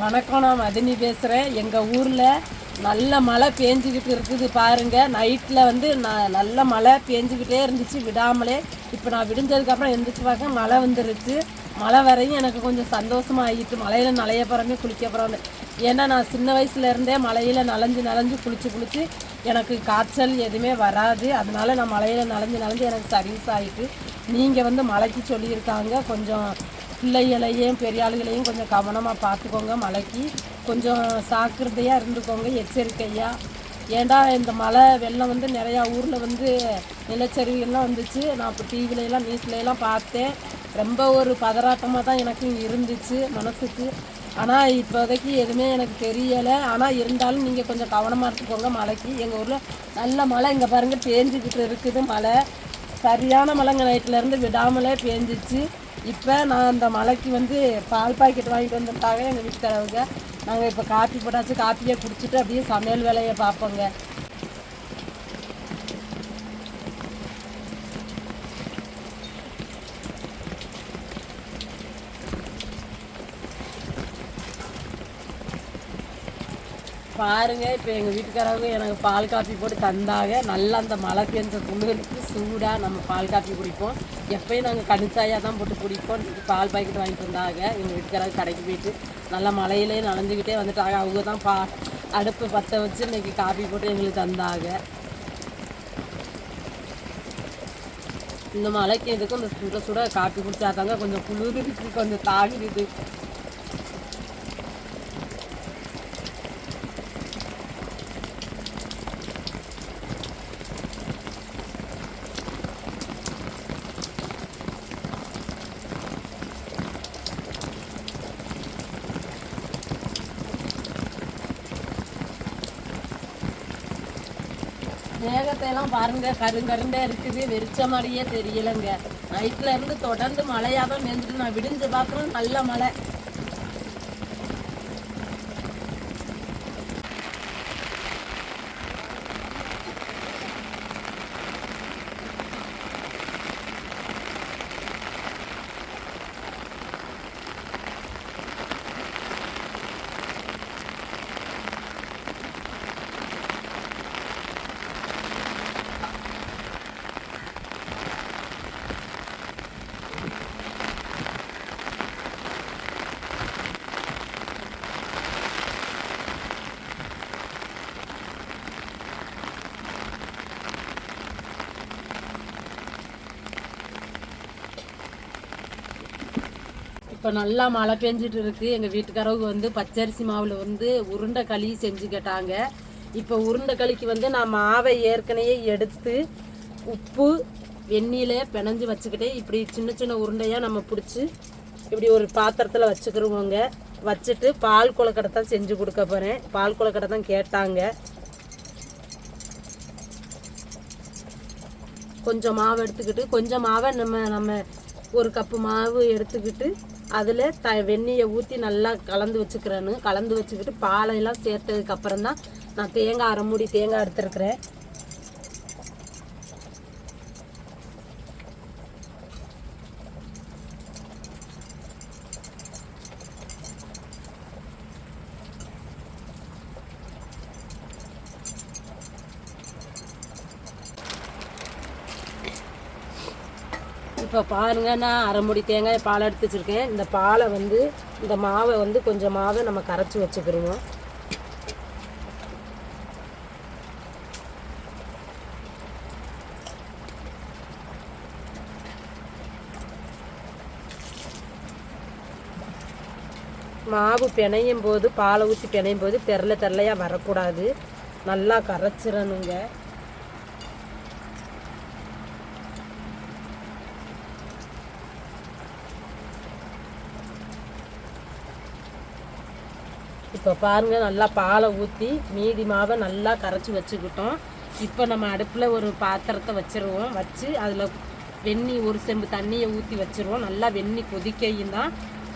வணக்கம் நான் மதினி பேசுகிறேன் எங்கள் ஊரில் நல்ல மழை பேஞ்சிக்கிட்டு இருக்குது பாருங்கள் நைட்டில் வந்து நான் நல்ல மழை பேஞ்சிக்கிட்டே இருந்துச்சு விடாமலே. இப்போ நான் விடிஞ்சதுக்கப்புறம் எந்திரிச்சு பார்க்க மழை வந்துருச்சு. மழை வரையும் எனக்கு கொஞ்சம் சந்தோஷமாக ஆகிட்டு மழையில் நனைய போகிறமே குளிக்க போகிறோன்னு ஏன்னா நான் சின்ன வயசுலேருந்தே மழையில் நனைஞ்சு நனைஞ்சு குளிச்சு குளிச்சு எனக்கு காய்ச்சல் எதுவுமே வராது. அதனால நான் மழையில் நனைஞ்சு நனைஞ்சு எனக்கு சர்வீஸ் ஆகிட்டு நீங்கள் வந்து மழைக்கு சொல்லியிருக்காங்க. கொஞ்சம் பிள்ளைகளையும் பெரிய ஆளுகளையும் கொஞ்சம் கவனமாக பார்த்துக்கோங்க மழைக்கு கொஞ்சம் சாக்கிரதையாக இருந்துக்கோங்க எச்சரிக்கையாக ஏன்டா இந்த மழை வெள்ளம் வந்து நிறையா ஊரில் வந்து நிலச்சரிவுகள்லாம் வந்துச்சு. நான் இப்போ டிவிலையெல்லாம் நியூஸ்லையெல்லாம் பார்த்தேன். ரொம்ப ஒரு பதறாட்டமாக தான் எனக்கு இருந்துச்சு மனசுக்கு. ஆனால் இப்போதைக்கு எதுவுமே எனக்கு தெரியலை. ஆனால் இருந்தாலும் நீங்கள் கொஞ்சம் கவனமாக இருந்துக்கோங்க மழைக்கு எங்கள் ஊரில் நல்ல மழை இங்கே பாருங்கள் பேஞ்சிக்கிட்டு இருக்குது மழை சரியான மழைங்க நைட்லேருந்து விடாமலே பேஞ்சிச்சு. இப்போ நான் அந்த மலைக்கு வந்து பால் பாக்கெட் வாங்கிட்டு வந்துட்டாங்க எங்கள் வீட்டுக்காரவங்க நாங்கள் இப்போ காப்பி போட்டாச்சு காப்பியை குடிச்சிட்டு அப்படியே சமையல் வேலையை பார்ப்போங்க. பாருங்க இப்போ எங்கள் வீட்டுக்காரவங்க எனக்கு பால் காப்பி போட்டு தந்தாங்க. நல்லா அந்த மழை பெஞ்ச குளிருக்கு சூடாக நம்ம பால் காப்பி குடிப்போம். எப்பயும் நாங்கள் கணிச்சாயாக தான் போட்டு குடிப்போம். பால் பாக்கெட் வாங்கிட்டு வந்தாங்க. எங்கள் வீட்டுக்காரங்க கடைக்கு போயிட்டு நல்லா மழையிலே நனைஞ்சுக்கிட்டே வந்துட்டாங்க. அவங்க தான் பா அடுப்பு பற்ற வச்சு இன்னைக்கு காப்பி போட்டு எங்களுக்கு தந்தாங்க. இந்த மழைக்கு எதுக்கும் இந்த சுட சுட காப்பி குடிச்சாதாங்க கொஞ்சம் குளிருக்கு கொஞ்சம் தாங்கிடுது. மேகத்தை எல்லாம் பாருங்க கருங்கருண்டே இருக்குது. வெறிச்ச மாதிரியே தெரியலைங்க. நைட்ல இருந்து தொடர்ந்து மழையா தான் நான் விடிஞ்சு பார்க்குறேன் நல்ல மழை. இப்போ நல்லா மழை பெஞ்சிட்டு இருக்கு எங்கள் வீட்டுக்காரவங்க வந்து பச்சரிசி மாவில் வந்து உருண்டை களி செஞ்சு கேட்டாங்க. இப்போ உருண்டை களிக்கு வந்து நான் மாவை ஏற்கனவே எடுத்து உப்பு வெந்நீல பிணைஞ்சு வச்சுக்கிட்டே இப்படி சின்ன சின்ன உருண்டையாக நம்ம பிடிச்சி இப்படி ஒரு பாத்திரத்தில் வச்சுக்கிருவோங்க. வச்சுட்டு பால் கொலக்கடை தான் செஞ்சு கொடுக்க போகிறேன் பால் கொலக்கடை தான் கேட்டாங்க. கொஞ்சம் மாவு எடுத்துக்கிட்டு கொஞ்சம் மாவை நம்ம நம்ம ஒரு கப்பு மாவு எடுத்துக்கிட்டு அதில் த வெந்நியை ஊற்றி நல்லா கலந்து வச்சுக்கிறேன்னு. கலந்து வச்சுக்கிட்டு பாலையெல்லாம் சேர்த்ததுக்கப்புறம் தான் நான் தேங்காய் அரை மூடி தேங்காய் எடுத்துருக்குறேன். இப்போ பாருங்க நான் அரை மூடி தேங்காய் பால் எடுத்து வச்சுருக்கேன். இந்த பாலை வந்து இந்த மாவை வந்து கொஞ்சம் மாவை நம்ம கரைச்சி வச்சுக்கிருவோம் மாவு பிணையும் போது பாலை ஊற்றி பிணையும் போது தெரல தெரிலையாக வரக்கூடாது. நல்லா கரைச்சிடணுங்க இப்போ பாருங்கள் நல்லா பாலை ஊற்றி மீதி மாவை நல்லா கரைச்சி வச்சுக்கிட்டோம். இப்போ நம்ம அடுப்பில் ஒரு பாத்திரத்தை வச்சிருவோம். வச்சு அதில் வெந்நி ஒரு செம்பு தண்ணியை ஊற்றி வச்சுருவோம். நல்லா வெந்நி கொதிக்கையும் தான்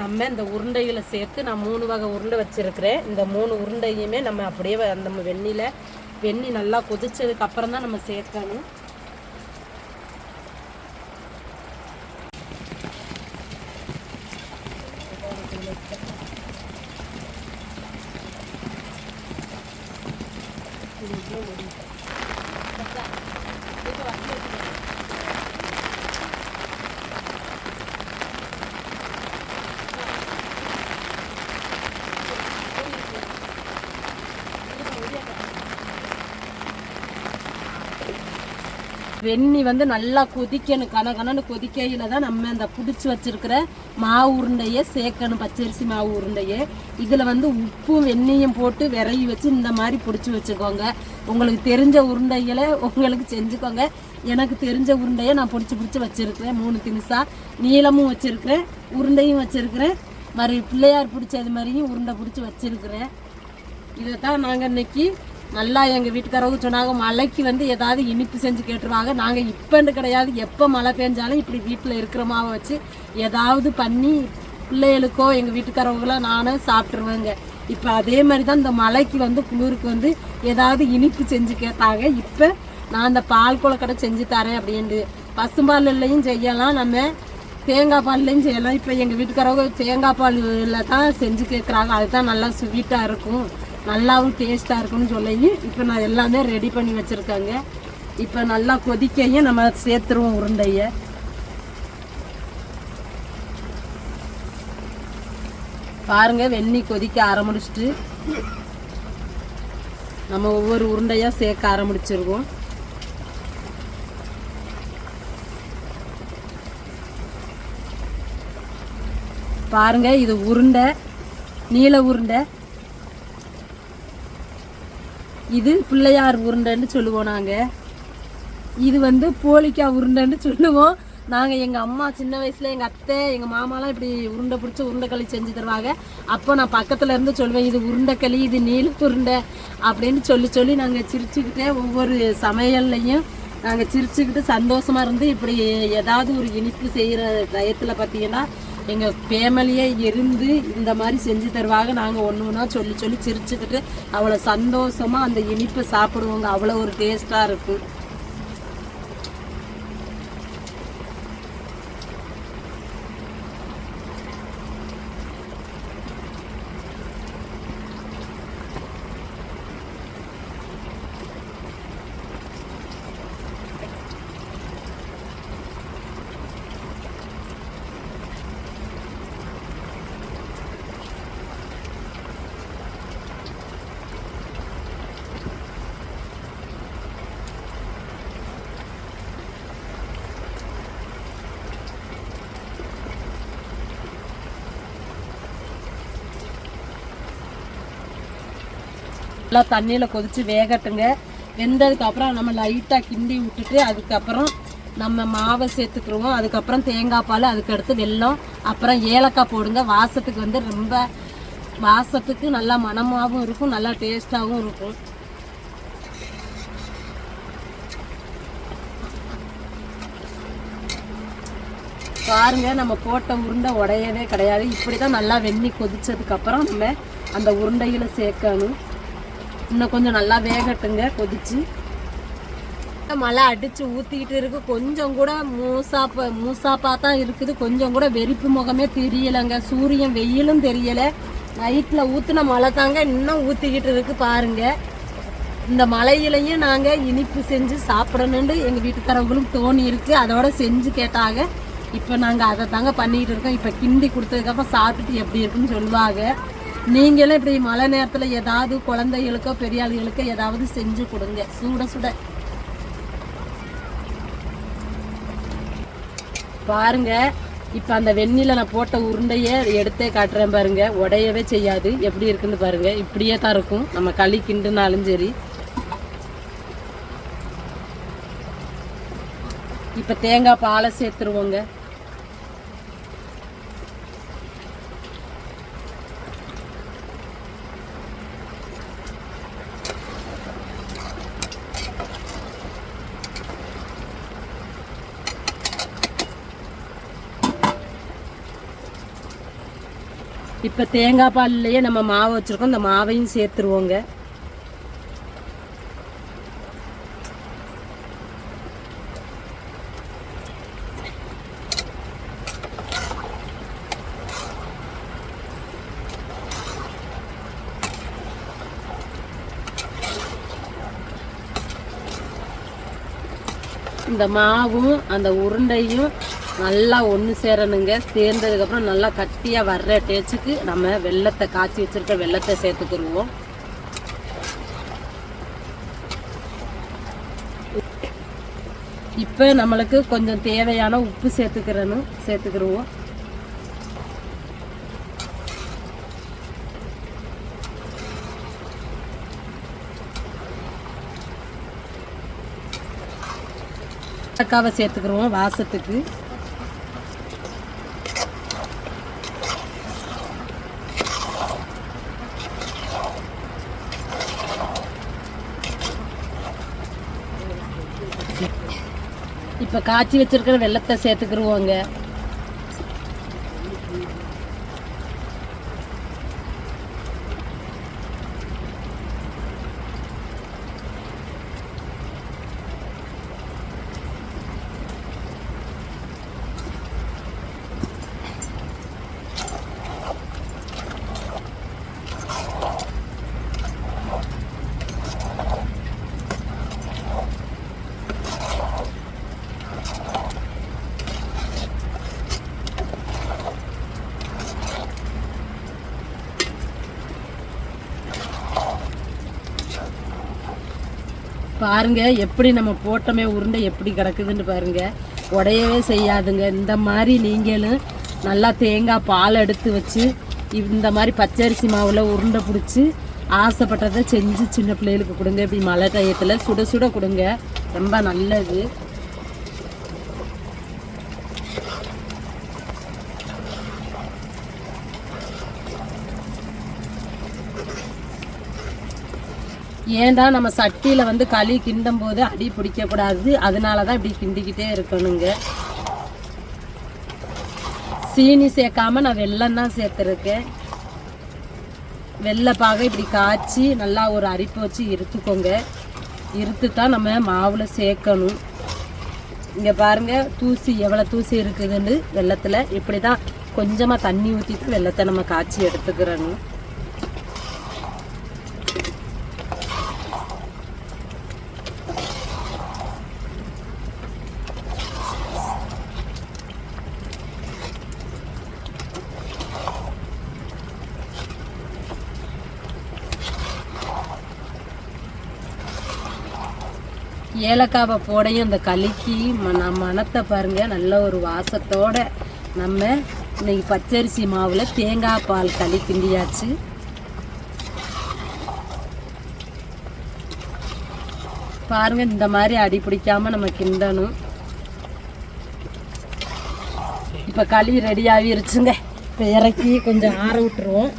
நம்ம இந்த உருண்டைகளை சேர்த்து நான் மூணு வகை உருண்டை வச்சுருக்கிறேன். இந்த மூணு உருண்டையுமே நம்ம அப்படியே அந்த வெந்நியில் வெந்நி நல்லா கொதிச்சதுக்கப்புறம் தான் நம்ம சேர்க்கணும். Thank you. வெண்ணி வந்து நல்லா கொதிக்கணும் கனகனன்னு கொதிக்கையில் தான் நம்ம இந்த பிடிச்சி வச்சுருக்கிற மாவு உருண்டையை சேர்க்கணும் பச்சரிசி மாவு உருண்டையை. இதில் வந்து உப்பும் வெந்நியும் போட்டு விரைவி வச்சு இந்த மாதிரி பிடிச்சி வச்சுக்கோங்க. உங்களுக்கு தெரிஞ்ச உருண்டைகளை உங்களுக்கு செஞ்சுக்கோங்க. எனக்கு தெரிஞ்ச உருண்டையை நான் பிடிச்சி பிடிச்சி வச்சுருக்கிறேன் மூணு தினுசா நீளமும் வச்சுருக்கிறேன் உருண்டையும் வச்சுருக்கிறேன். மாதிரி பிள்ளையார் பிடிச்சது மாதிரியும் உருண்டை பிடிச்சி வச்சுருக்கிறேன். இதை தான் நாங்கள் இன்னைக்கு நல்லா எங்கள் வீட்டுக்காரவங்க சொன்னாங்க மழைக்கு வந்து ஏதாவது இனிப்பு செஞ்சு கேட்டுருவாங்க. நாங்கள் இப்போன்னு கிடையாது. எப்போ மழை பெஞ்சாலும் இப்படி வீட்டில் இருக்கிற மாவை வச்சு ஏதாவது பண்ணி பிள்ளைகளுக்கோ எங்கள் வீட்டுக்காரவங்களோ நானும் சாப்பிட்ருவேங்க இப்போ அதே மாதிரி தான் இந்த மழைக்கு வந்து குளிருக்கு வந்து ஏதாவது இனிப்பு செஞ்சு கேட்டாங்க. இப்போ நான் அந்த பால் கொலக்கடை செஞ்சு தரேன் அப்படின்ட்டு. பசும்பால்லையும் செய்யலாம். நம்ம தேங்காய் பால்லையும் செய்யலாம். இப்போ எங்கள் வீட்டுக்காரவங்க தேங்காய் பாலில் தான் செஞ்சு கேட்குறாங்க அதுதான் நல்லா ஸ்வீட்டாக இருக்கும். நல்லாவும் டேஸ்ட்டாக இருக்கும்னு சொல்லி இப்போ நான் எல்லாமே ரெடி பண்ணி வச்சுருக்காங்க. இப்போ நல்லா கொதிக்கையும் நம்ம சேர்த்துருவோம் உருண்டையை. பாருங்கள் வெந்நி கொதிக்க ஆரம்பிச்சிட்டு நம்ம ஒவ்வொரு உருண்டையாக சேர்க்க ஆரம்பிச்சிருக்கோம் பாருங்க இது உருண்டை நீல உருண்டை. இது பிள்ளையார் உருண்டைன்னு சொல்லுவோம் நாங்கள் இது வந்து போலிக்காய் உருண்டைன்னு சொல்லுவோம். நாங்கள் எங்கள் அம்மா சின்ன வயசில் எங்கள் அத்தை எங்கள் மாமாலாம் இப்படி உருண்டை பிடிச்சி உருண்டைக்களி செஞ்சு தருவாங்க. அப்போ நான் பக்கத்தில் இருந்து சொல்லுவேன் இது உருண்டைக்களி இது நீல உருண்டை அப்படின்னு சொல்லி சொல்லி நாங்கள் சிரிச்சுக்கிட்டே ஒவ்வொரு சமையல்லையும் நாங்கள் சிரிச்சுக்கிட்டு சந்தோஷமாக இருந்து இப்படி ஏதாவது ஒரு இனிப்பு செய்கிற டயத்தில் பார்த்தீங்கன்னா எங்கள் ஃபேமிலியே இருந்து இந்த மாதிரி செஞ்சு தருவாங்க. நாங்கள் ஒன்று ஒன்றா சொல்லி சொல்லி சிரிச்சுக்கிட்டு அவ்வளோ சந்தோஷமாக அந்த இனிப்பை சாப்பிடுவோங்க. அவ்வளோ ஒரு டேஸ்ட்டாக இருக்கும். நல்லா தண்ணியில் கொதித்து வேகட்டுங்க. வெந்ததுக்கப்புறம் நம்ம லைட்டாக கிண்டி விட்டுட்டு அதுக்கப்புறம் நம்ம மாவை சேர்த்துக்குருவோம். அதுக்கப்புறம் தேங்காய் பால் அதுக்கடுத்து வெல்லம் அப்புறம் ஏலக்காய் போடுங்க. வாசத்துக்கு வந்து ரொம்ப வாசத்துக்கு நல்லா மணமாகவும் இருக்கும் நல்லா டேஸ்ட்டாகவும் இருக்கும். பாருங்க நம்ம போட்ட உருண்டை உடையவே கிடையாது. இப்படி தான் நல்லா வெந்நி கொதித்ததுக்கப்புறம் நம்ம அந்த உருண்டைகளை சேர்க்கணும். இன்னும் கொஞ்சம் நல்லா வேகட்டுங்க கொதிச்சு. மழை அடித்து ஊற்றிக்கிட்டு இருக்கு. கொஞ்சம் கூட மூசாப்பா மூசாப்பா தான் இருக்குது. கொஞ்சம் கூட வெறிப்பு முகமே தெரியலைங்க. சூரியன் வெயிலும் தெரியலை. நைட்டில் ஊற்றின மழை தாங்க இன்னும் ஊற்றிக்கிட்டு இருக்கு பாருங்க. இந்த மலையிலையும் நாங்கள் இனிப்பு செஞ்சு சாப்பிடணுன்னு எங்கள் வீட்டுக்காரவங்களும் தோணி இருக்கு. அதோட செஞ்சு கேட்டாங்க. இப்போ நாங்கள் அதை தாங்க பண்ணிக்கிட்டு இருக்கோம். இப்போ கிண்டி கொடுத்ததுக்கப்புறம் சாப்பிட்டுட்டு எப்படி இருக்குன்னு சொல்லுவாங்க. நீங்களும் இப்படி மழை நேரத்தில் ஏதாவது குழந்தைகளுக்கோ பெரியாளிகளுக்கோ ஏதாவது செஞ்சு கொடுங்க. சுட சுட. பாருங்க இப்போ அந்த வெந்நில நான் போட்ட உருண்டையை எடுத்தே காட்டுறேன் பாருங்க. உடையவே செய்யாது. எப்படி இருக்குன்னு பாருங்க. இப்படியே தான் இருக்கும். நம்ம களி கிண்டுனாலும் சரி. இப்போ தேங்காய் பாலை சேர்த்துருவோங்க. இப்போ தேங்காய் பால்லையே நம்ம மாவு வச்சுருக்கோம். இந்த மாவையும் சேர்த்துருவோங்க. இந்த மாவும் அந்த உருண்டையும் நல்லா ஒன்று சேரணுங்க. சேர்ந்ததுக்கப்புறம் நல்லா கட்டியாக வர்ற டேச்சுக்கு நம்ம வெள்ளத்தை காய்ச்சி வச்சிருக்க வெள்ளத்தை சேர்த்துக்கிடுவோம் இப்போ நம்மளுக்கு கொஞ்சம் தேவையான உப்பு சேர்த்துக்கிறணும் சேர்த்துக்கிடுவோம் ஏலக்காவை சேர்த்துக்கிடுவோம் வாசத்துக்கு. இப்போ காய்ச்சி வச்சிருக்கிற வெள்ளத்தை சேர்த்துக்கிருவோங்க. பாருங்க எப்படி நம்ம போட்டோமே உருண்டை எப்படி கிடக்குதுன்னு பாருங்க. உடையவே செய்யாதுங்க. இந்த மாதிரி நீங்களும் நல்லா தேங்காய் பால் எடுத்து வச்சு இந்த மாதிரி பச்சரிசி மாவில் உருண்டை பிடிச்சி ஆசைப்பட்டதை செஞ்சு சின்ன பிள்ளைகளுக்கு கொடுங்க. இப்படி மழை டயத்தில் சுட சுட கொடுங்க. ரொம்ப நல்லது. ஏன்டா நம்ம சட்டியில் வந்து களி கிண்டும் போது அடி பிடிக்கக்கூடாது? அதனால தான் இப்படி கிண்டிக்கிட்டே இருக்கணுங்க. சீனி சேர்க்காம நான் வெள்ளம் தான் சேர்த்துருக்கேன். வெள்ளைப்பாக இப்படி காய்ச்சி நல்லா ஒரு அரிப்பு வச்சு இருத்துக்கோங்க. இருத்து தான் நம்ம மாவில் சேர்க்கணும். இங்கே பாருங்கள் தூசி எவ்வளோ தூசி இருக்குதுன்னு வெள்ளத்தில். இப்படி தான் கொஞ்சமாக தண்ணி ஊற்றிட்டு வெள்ளத்தை நம்ம காய்ச்சி எடுத்துக்கிறணும். ஏலக்காவை போடையும் அந்த களிக்கு ம- மணத்தை பாருங்க நல்ல ஒரு வாசத்தோட நம்ம இன்னைக்கு பச்சரிசி மாவில் தேங்காய் பால் களி கிண்டியாச்சு. பாருங்க இந்த மாதிரி அடி பிடிக்காம நம்ம கிண்டணும். இப்போ களி ரெடி ஆகிருச்சுங்க. இப்போ இறக்கி கொஞ்சம் ஆற விட்டுருவோம்.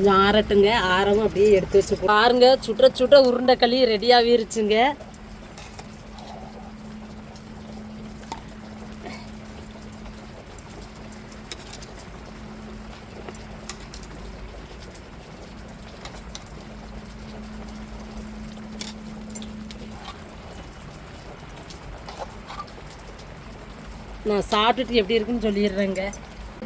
கொஞ்சம் ஆறட்டுங்க. ஆறவும் அப்படியே எடுத்து வச்சு பாருங்க சுட்ட சுட்ட உருண்டை களி ரெடி ஆகிருச்சுங்க நான் சாப்பிட்டுட்டு எப்படி இருக்குன்னு சொல்லிடுறேங்க.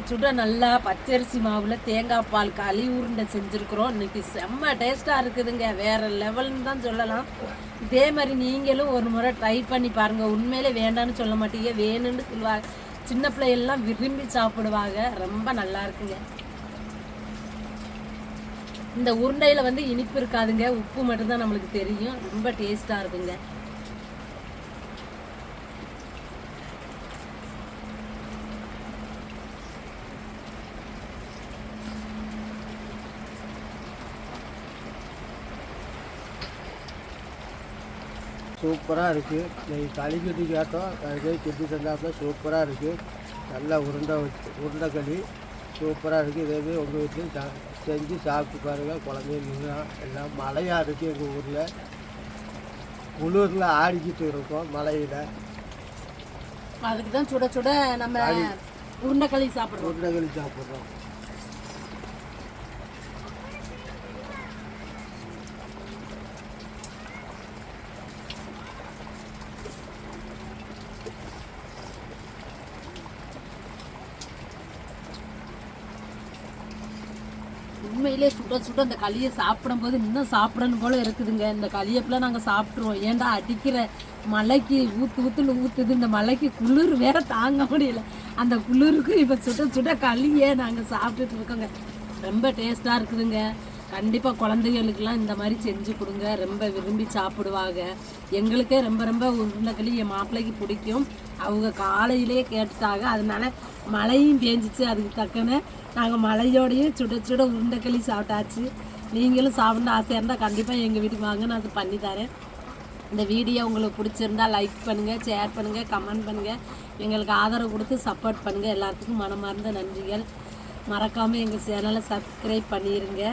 சுட நல்லா பச்சரிசி மாவில் தேங்காய் பால் களி உருண்டை செஞ்சுருக்குறோம். இன்னைக்கு செம்ம டேஸ்ட்டாக இருக்குதுங்க. வேறு லெவல்னு தான் சொல்லலாம். இதே மாதிரி நீங்களும் ஒரு முறை ட்ரை பண்ணி பாருங்கள் உண்மையிலே வேண்டான்னு சொல்ல மாட்டீங்க. வேணும்னு சொல்லுவாங்க. சின்ன பிள்ளைகள்லாம் விரும்பி சாப்பிடுவாங்க. ரொம்ப நல்லா இருக்குங்க. இந்த உருண்டையில் வந்து இனிப்பு இருக்காதுங்க. உப்பு மட்டும்தான் நம்மளுக்கு தெரியும். ரொம்ப டேஸ்ட்டாக இருக்குங்க. சூப்பராக இருக்குது களி கட்டி கேட்டோம் களி கட்டி தந்தாப்புல சூப்பராக இருக்குது நல்லா உருண்டை வச்சு உருண்டை களி சூப்பராக இருக்குது இதே மாதிரி உங்கள் வீட்லேயும் சா செஞ்சு சாப்பிட்டு பாருங்கள் குழந்தைங்க எல்லாம் மழையாக இருக்குது எங்கள் ஊரில். குளிரில் ஆடிக்கிட்டு இருக்கோம் மழையில். அதுக்கு தான் சுட சுட நம்ம உருண்டைக்களி சாப்பிடுறோம். உருண்டை களி சாப்பிட்றோம். உண்மையிலே சுட சுட இந்த களியை சாப்பிடும்போது இன்னும் சாப்பிடணும் போல இருக்குதுங்க. இந்த களியப்பெல்லாம் நாங்கள் சாப்பிட்ருவோம் ஏன்டா அடிக்கிற மலைக்கு ஊற்று ஊற்றுல ஊற்றுது இந்த மலைக்கு குளிர் வேற தாங்க முடியல. அந்த குளிருக்கு இப்போ சுட சுட களியை நாங்கள் சாப்பிட்டுட்டு இருக்கோங்க. ரொம்ப டேஸ்ட்டாக இருக்குதுங்க. கண்டிப்பாக குழந்தைகளுக்கெல்லாம் இந்த மாதிரி செஞ்சு கொடுங்க. ரொம்ப விரும்பி சாப்பிடுவாங்க. எங்களுக்கே ரொம்ப ரொம்ப உருளைக்களி என் மாப்பிள்ளைக்கு பிடிக்கும். அவங்க காலையிலேயே கேட்டுட்டாங்க. அதனால மழையும் பேஞ்சிச்சு. அதுக்கு தக்கன நாங்கள் மழையோடையும் சுட சுட உருண்டைக்களி சாப்பிட்டாச்சு. நீங்களும் சாப்பிட ஆசையாக இருந்தால் கண்டிப்பாக எங்கள் வீட்டுக்கு வாங்க. நான் அது பண்ணி தரேன். இந்த வீடியோ உங்களுக்கு பிடிச்சிருந்தா லைக் பண்ணுங்கள் ஷேர் பண்ணுங்கள் கமெண்ட் பண்ணுங்கள் எங்களுக்கு ஆதரவு கொடுத்து சப்போர்ட் பண்ணுங்கள் எல்லாத்துக்கும் மனமார்ந்த நன்றிகள். மறக்காமல் எங்கள் சேனலை சப்ஸ்கிரைப் பண்ணிடுங்க